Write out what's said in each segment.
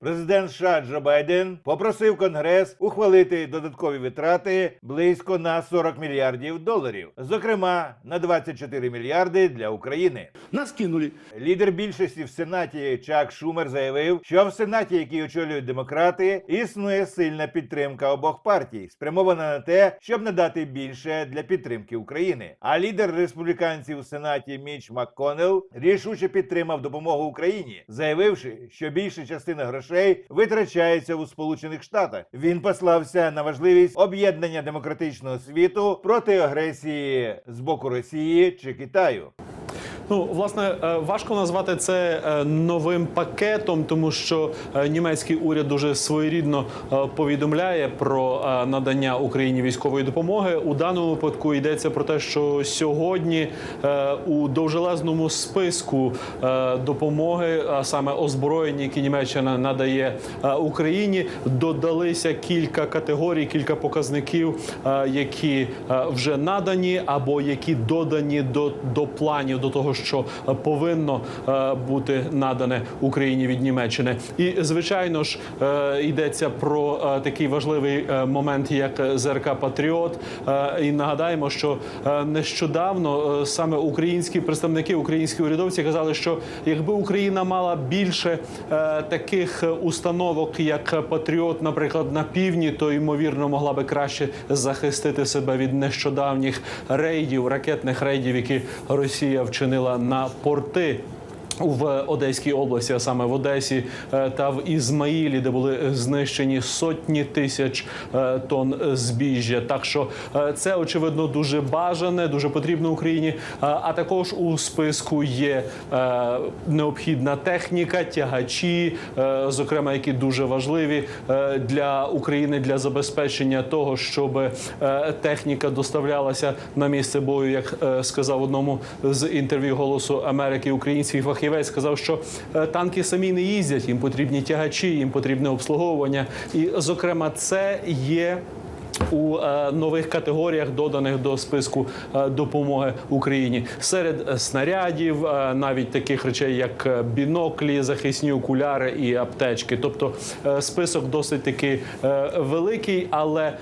Президент США Джо Байден попросив Конгрес ухвалити додаткові витрати близько на 40 мільярдів доларів, зокрема на 24 мільярди для України. Нас кинули. Лідер більшості в сенаті Чак Шумер заявив, що в сенаті, який очолюють демократи, існує сильна підтримка обох партій, спрямована на те, щоб надати більше для підтримки України. А лідер республіканців у сенаті Міч МакКоннелл рішуче підтримав допомогу Україні, заявивши, що більша частина грошей витрачається у Сполучених Штатах. Він послався на важливість об'єднання демократичного світу проти агресії з боку Росії чи Китаю. Ну, власне, е, важко назвати це е, новим пакетом, тому що е, німецький уряд дуже своєрідно повідомляє про надання Україні військової допомоги. У даному випадку йдеться про те, що сьогодні у довжелезному списку допомоги, а саме озброєння, які Німеччина надає Україні, додалися кілька категорій, кілька показників, які вже надані або які додані до, до планів до того, що е, повинно е, бути надане Україні від Німеччини. І звичайно ж е, йдеться про такий важливий момент, як ЗРК Патріот. І нагадаємо, що нещодавно саме українські представники, українські урядовці казали, що якби Україна мала більше таких установок, як Патріот, наприклад, на півдні, то ймовірно могла би краще захистити себе від нещодавніх рейдів, ракетних рейдів, які Росія вчинила на порти. В Одеській області, а саме в Одесі е, та в Ізмаїлі, де були знищені сотні тисяч е, тонн збіжжя. Так що е, це очевидно дуже бажане, дуже потрібно Україні. А також у списку є необхідна техніка, тягачі, зокрема, які дуже важливі для України для забезпечення того, щоб техніка доставлялася на місце бою, як сказав одному з інтерв'ю Голосу Америки український фахівець, сказав, що е, танки самі не їздять, їм потрібні тягачі, їм потрібне обслуговування, і зокрема, це є. У е, нових категоріях, доданих до списку е, допомоги Україні, серед е, снарядів, навіть таких речей, як біноклі, захисні окуляри і аптечки. Тобто список досить таки великий, але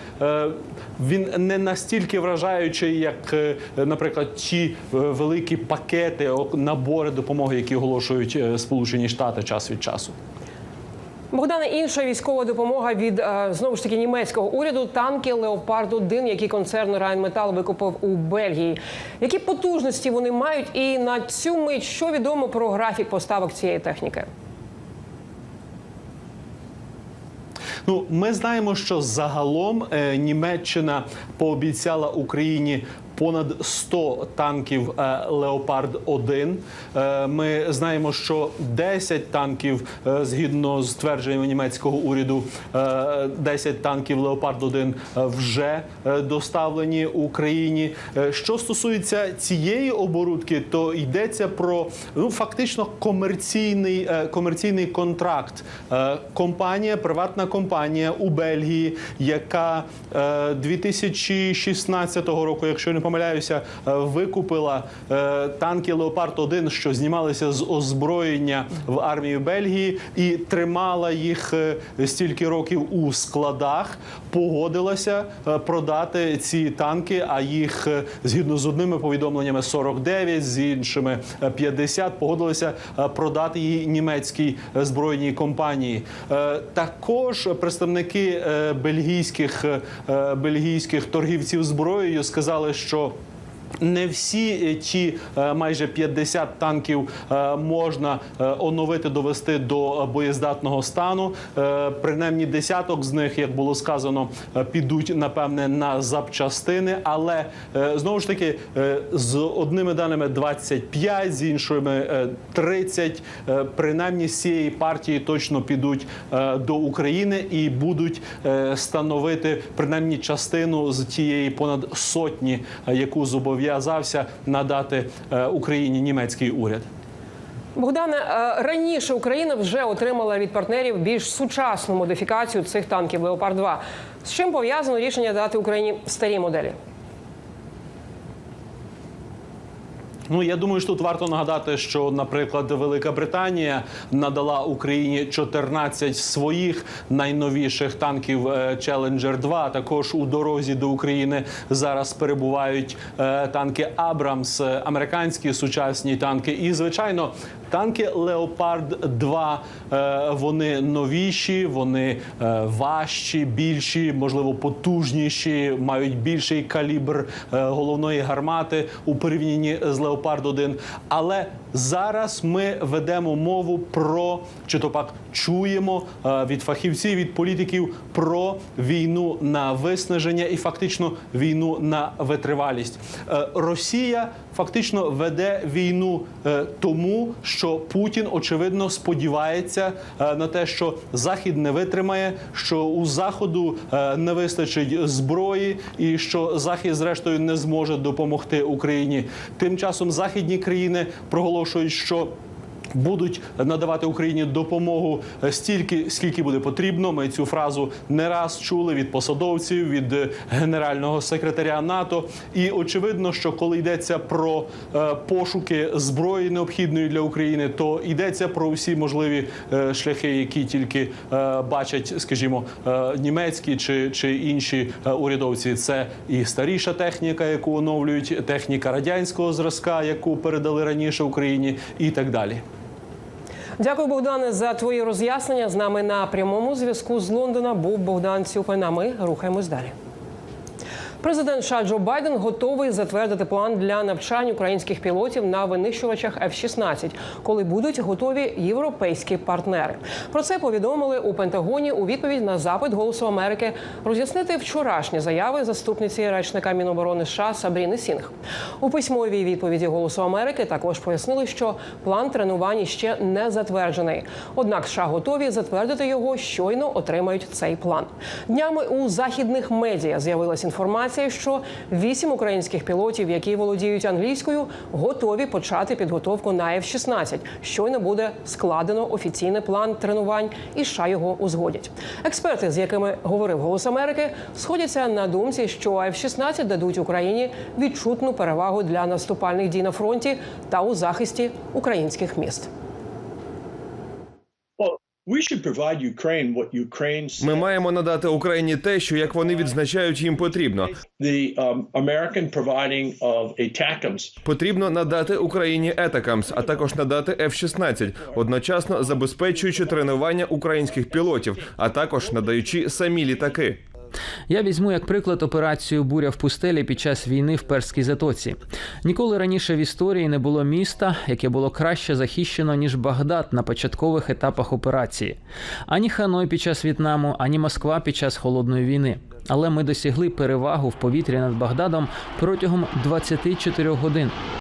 він не настільки вражаючий, як, наприклад, ті великі пакети, набори допомоги, які оголошують Сполучені Штати час від часу. Богдане, інша військова допомога від е, знову ж таки німецького уряду танки Леопард 1 які концерн Райнметал викупив у Бельгії. Які потужності вони мають, і на цю мить що відомо про графік поставок цієї техніки? Ну, ми знаємо, що загалом е, Німеччина пообіцяла Україні. Понад 100 танків е, Леопард 1 Е, Ми знаємо, що 10 танків, е, згідно з твердженням німецького уряду, е, 10 танків Леопард 1 вже доставлені Україні. Що стосується цієї оборудки, то йдеться про ну фактично комерційний комерційний контракт. Компанія, приватна компанія у Бельгії, яка е, 2016 року, якщо не помиляюся, е, викупила е, танки Леопард 1 що знімалися з озброєння в армії Бельгії, і тримала їх е, стільки років у складах. Погодилася е, продати ці танки. А їх е, згідно з одними повідомленнями 49, з іншими е, 50, погодилися е, продати її німецькій збройній компанії. Також представники бельгійських бельгійських торгівців зброєю сказали, що не всі е, ті е, майже 50 танків е, можна е, оновити, довести до е, боєздатного стану. Е, Принаймні десяток з них, як було сказано, е, підуть напевне на запчастини. Але е, знову ж таки, е, з одними даними 25, з іншими е, 30, е, принаймні з цієї партії точно підуть е, до України і будуть е, становити принаймні частину з тієї понад сотні, е, яку зобов'язався надати е, Україні німецький уряд. Богдане, е, раніше Україна вже отримала від партнерів більш сучасну модифікацію цих танків Леопард 2 З чим пов'язано рішення дати Україні старі моделі? Ну я думаю, що тут варто нагадати, що, наприклад, Велика Британія надала Україні 14 своїх найновіших танків Челенджер Challenger 2. Також у дорозі до України зараз перебувають е, танки Абрамс, е, американські сучасні танки. І звичайно, танки Леопард 2 е, вони новіші, вони е, важчі, більші, можливо, потужніші, мають більший калібр е, головної гармати у порівнянні з Леопард 1 Але зараз ми ведемо мову про чи то пак чуємо е, від фахівців, від політиків про війну на виснаження і фактично війну на витривалість. Е, Росія фактично веде війну е, тому, що Путін очевидно сподівається на те, що Захід не витримає, що у заходу не вистачить зброї, і що Захід, зрештою, не зможе допомогти Україні. Тим часом західні країни проголошують, що Будуть надавати Україні допомогу стільки, скільки буде потрібно. Ми цю фразу не раз чули від посадовців, від е, генерального секретаря НАТО. І очевидно, що коли йдеться про е, пошуки зброї необхідної для України, то йдеться про всі можливі е, шляхи, які тільки бачать, скажімо, німецькі чи, чи інші урядовці. Це і старіша техніка, яку оновлюють, техніка радянського зразка, яку передали раніше Україні, і так далі. Дякую, Богдане, за твої роз'яснення. З нами на прямому зв'язку з Лондона був Богдан Цюпин. А ми рухаємось далі. Президент США Джо Байден готовий затвердити план для навчань українських пілотів на винищувачах F-16, коли будуть готові європейські партнери. Про це повідомили у Пентагоні у відповідь на запит Голосу Америки роз'яснити вчорашні заяви заступниці речника Міноборони США Сабріни Сінг. У письмовій відповіді Голосу Америки також пояснили, що план тренувань ще не затверджений. Однак США готові затвердити його щойно отримають цей план. Днями у західних медіа з'явилася інформація, що вісім українських пілотів, які володіють англійською, готові почати підготовку на F-16. Щойно буде складено офіційний план тренувань, і США його узгодять. Експерти, з якими говорив Голос Америки, сходяться на думці, що F-16 дадуть Україні відчутну перевагу для наступальних дій на фронті та у захисті українських міст. Ми маємо надати Україні те, що як вони відзначають, їм потрібно. um. Потрібно надати Україні Етакамс, а також надати F-16, одночасно забезпечуючи тренування українських пілотів, а також надаючи самі літаки. Я візьму як приклад операцію Буря в пустелі під час війни в Перській затоці. Ніколи раніше в історії не було міста, яке було краще захищено ніж Багдад на початкових етапах операції. Ані Ханой під час В'єтнаму, ані Москва під час холодної війни. Але ми досягли перевагу в повітрі над Багдадом протягом 24 годин.